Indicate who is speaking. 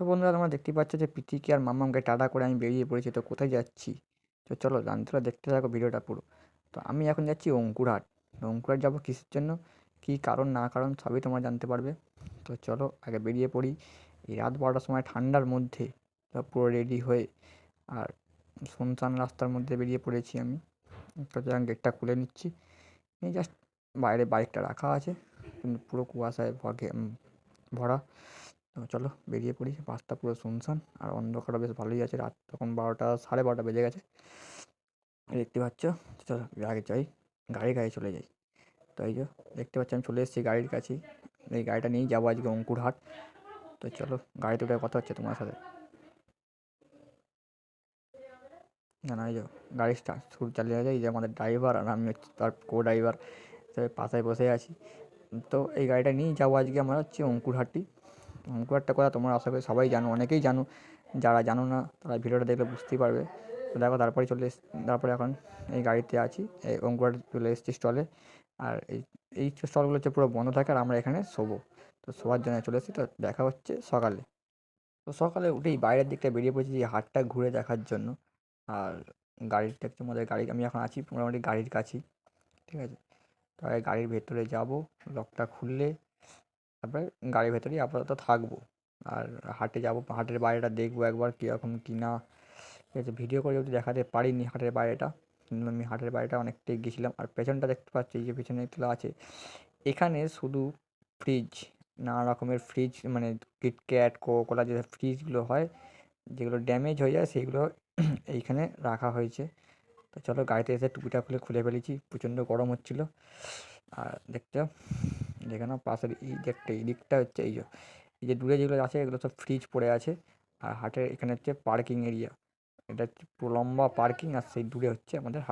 Speaker 1: তো বন্ধুরা তোমরা দেখতেই পাচ্ছ যে পিটিকে আর মাম্মামকে টাটা করে আমি বেরিয়ে পড়েছি, তো কোথায় যাচ্ছি? তো চলো জানতে হলে দেখতে থাকো ভিডিওটা পুরো। তো আমি এখন যাচ্ছি অঙ্কুরহাট। অঙ্কুরহাট যাব কিসের জন্য? কী কারণ, না কারণ সবই তোমরা জানতে পারবে। তো চলো আগে বেরিয়ে পড়ি। এই রাত বারোটার সময় ঠান্ডার মধ্যে পুরো রেডি হয়ে আর শুনশান রাস্তার মধ্যে বেরিয়ে পড়েছি আমি। তো গেটটা খুলে নিচ্ছি। এই জাস্ট বাইরে বাইকটা রাখা আছে। কিন্তু পুরো কুয়াশায় ভগে ভরা। তো চলো বেরিয়ে পড়ি। রাস্তা পুরো শুনশান আর অন্ধকারও বেশ ভালোই আছে রাত। তখন বারোটা, সাড়ে বারোটা বেজে গেছে। দেখতে পাচ্ছ? চলো আগে যাই। গাড়ি গাড়ি চলে যাই। তো এই যে দেখতে পাচ্ছি, আমি চলে এসেছি গাড়ির কাছেই এই গাড়িটা নিয়েই যাব আজকে অঙ্কুরহাট। তো চলো গাড়িতে উঠে কথা হচ্ছে তোমার সাথে। না না, এই যে গাড়ি স্টার্ট শুরু চালিয়ে যায় এই যে আমাদের ড্রাইভার আর আমি হচ্ছে তার কো ড্রাইভার তো পাশে বসে আছি। তো এই গাড়িটা নিয়েই যাব আজকে আমরা হচ্ছে অঙ্কুরহাটি অঙ্কুরহাটটা কথা তোমরা আশা করি সবাই জানো, অনেকেই জানো, যারা জানো না তারা ভিডিওটা দেখলে বুঝতেই পারবে। তো দেখো, তারপরে চলে এস, তারপরে এখন এই গাড়িতে আছি, এই অঙ্কুরহাট চলে এসেছি স্টলে আর এই এই স্টলগুলো হচ্ছে পুরো বন্ধ থাকে আর আমরা এখানে শোবো। তো শোয়ার জন্য চলে এসেছি, তো দেখা হচ্ছে সকালে। তো সকালে উঠেই বাইরের দিকটা বেরিয়ে পড়েছি যে হাটটা ঘুরে দেখার জন্য। আর গাড়িটা হচ্ছে আমাদের গাড়ি, আমি এখন আছি মোটামুটি গাড়ির কাছেই, ঠিক আছে? তো গাড়ির ভেতরে যাব, লকটা খুললে তারপরে গাড়ির ভেতরেই আপাতত থাকব। আর হাটে যাব, হাটের বাইরেটা দেখব একবার কীরকম কী না। ঠিক আছে ভিডিও করে যদি দেখাতে পারিনি হাটের বাইরেটা আমি হাটের বাইরেটা অনেকটাই গেছিলাম আর পেছনটা দেখতে পাচ্ছি যে পেছনে তোলা আছে। এখানে শুধু ফ্রিজ নানা রকমের ফ্রিজ মানে কিটক্যাট কোকোলা যে ফ্রিজগুলো হয়, যেগুলো ড্যামেজ হয়ে যায় সেইগুলো এইখানে রাখা হয়েছে। তো চলো গাড়িতে এসে টুপিটা খুলে খুলে ফেলেছি, প্রচণ্ড গরম হচ্ছিল। আর দেখতে দেখে নাও পাশের এই যে একটা এই দিকটা হচ্ছে এই যে এই যে দূরে যেগুলো আছে এগুলো সব ফ্রিজ পড়ে আছে আর হাটের এখানে হচ্ছে পার্কিং এরিয়া এটা হচ্ছে লম্বা পার্কিং আর সেই দূরে হচ্ছে আমাদের হাট